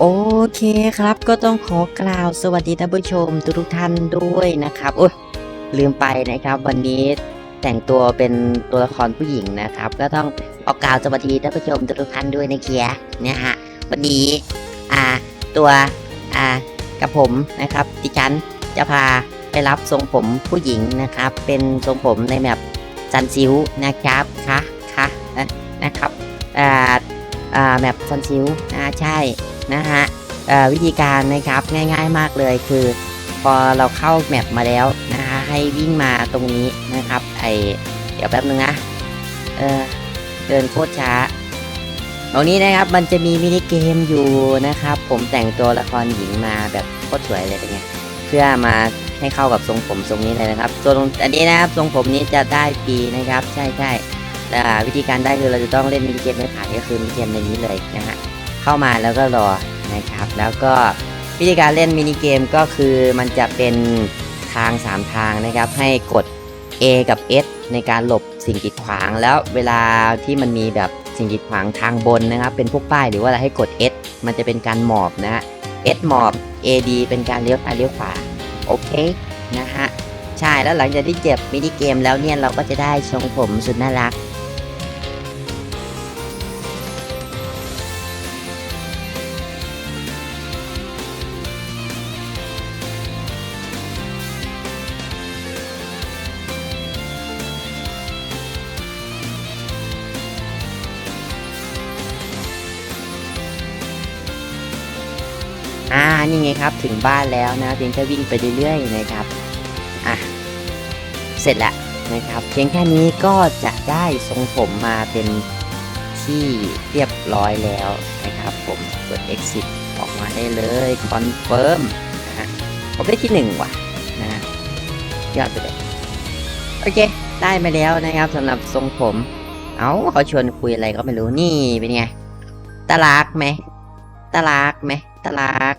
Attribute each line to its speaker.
Speaker 1: โอเคครับก็ต้องขอกล่าวสวัสดีท่านผู้ชมทุกท่านด้วยนะครับโอ้ยลืมไปนะครับ วันนี้แต่งตัวเป็นตัวละครผู้หญิงนะครับ ก็ต้องขอกล่าวสวัสดีท่านผู้ชมทุกท่านด้วยนะเคียร์เนี่ยฮะวันนี้อ่าตัวอ่ากับผมนะครับดิฉันจะพาไปรับทรงผมผู้หญิงนะครับ เป็นทรงผมในแบบซันซิวนะครับคะคะนะนะครับอ่าอ่าแบบซันซิลอ่าใช่ นะฮะวิธีการนะครับง่ายๆมากเลยคือ พอเราเข้าแมปมาแล้วนะฮะให้วิ่งมาตรงนี้นะครับไอเดี๋ยวแป๊บนึงนะเออเดินโคตรช้า ตรงนี้นะครับมันจะมีมินิเกมอยู่นะครับ ผมแต่งตัวละครหญิงมาแบบโคตรสวยเลยเป็นไงเพื่อมาให้เข้ากับทรงผมทรงนี้เลยนะครับส่วนอันนี้นะครับทรงผมนี้จะได้ฟรีนะครับ ใช่ใช่แต่วิธีการได้คือเราจะต้องเล่นมินิเกมไม่ผ่านก็คือมินิเกมในนี้เลยนะฮะ เข้ามาแล้วก็รอนะครับ แล้วก็วิธีการเล่นมินิเกมก็คือมันจะเป็นทาง 3 ทางนะครับ ให้กด A กับ S ในการหลบสิ่งกีดขวาง แล้วเวลาที่มันมีแบบสิ่งกีดขวางทางบนนะครับ เป็นพวกป้ายหรือว่าอะไรให้กด S มันจะเป็นการหมอบนะฮะ S หมอบ AD เป็นการเลี้ยวซ้ายเลี้ยวขวา โอเคนะฮะ ใช่แล้วหลังจากที่เจ็บมินิเกมแล้วเนี่ยเราก็จะได้ทรงผมสุดน่ารัก อ่านี่ไงครับถึงบ้านแล้วนะเพียงแค่วิ่งไปเรื่อยๆนะครับอะเสร็จแล้วนะครับ เพียงแค่นี้ก็จะได้ทรงผมมาเป็นที่เรียบร้อยแล้วนะครับ ผมกด exit ออกมาได้เลย confirm นะฮะผมได้ที่หนึ่งว่ะนะยอดไปเลยโอเค ได้มาแล้วนะครับสำหรับทรงผม เอาเขาชวนคุยอะไรก็ไม่รู้นี่เป็นไงตลักไหม ตลักไหมตลัก